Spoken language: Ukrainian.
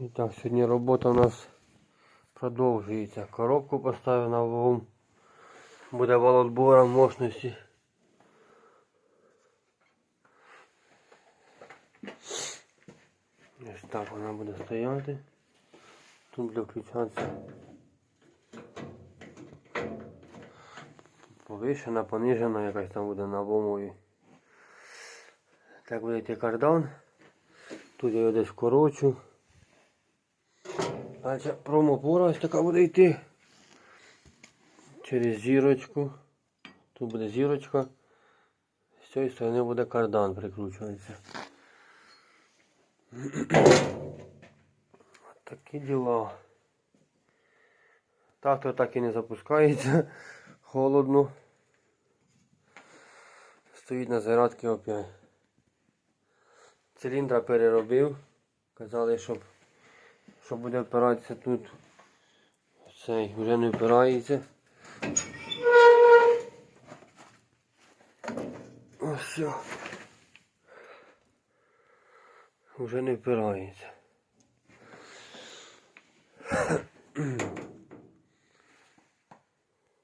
І так, сьогодні робота у нас продовжується. Коробку поставив на вагум. Буде валотбора мощності. Ось так вона буде стояти. Тут буде включатися повишена, понижена, якась там буде на вомові. Так буде йти кардан. Тут я його десь вкорочу. Далі промопора ось така буде йти. Через зірочку. Тут буде зірочка. З цієї сторони буде кардан прикручуватися. Такі діла. Так то так і не запускається. Холодно. Стоїть на зарядці опять. Циліндра переробив. Казали, щоб, що буде опиратися тут. Цей вже не опирається. Ось все. Вже не впирається.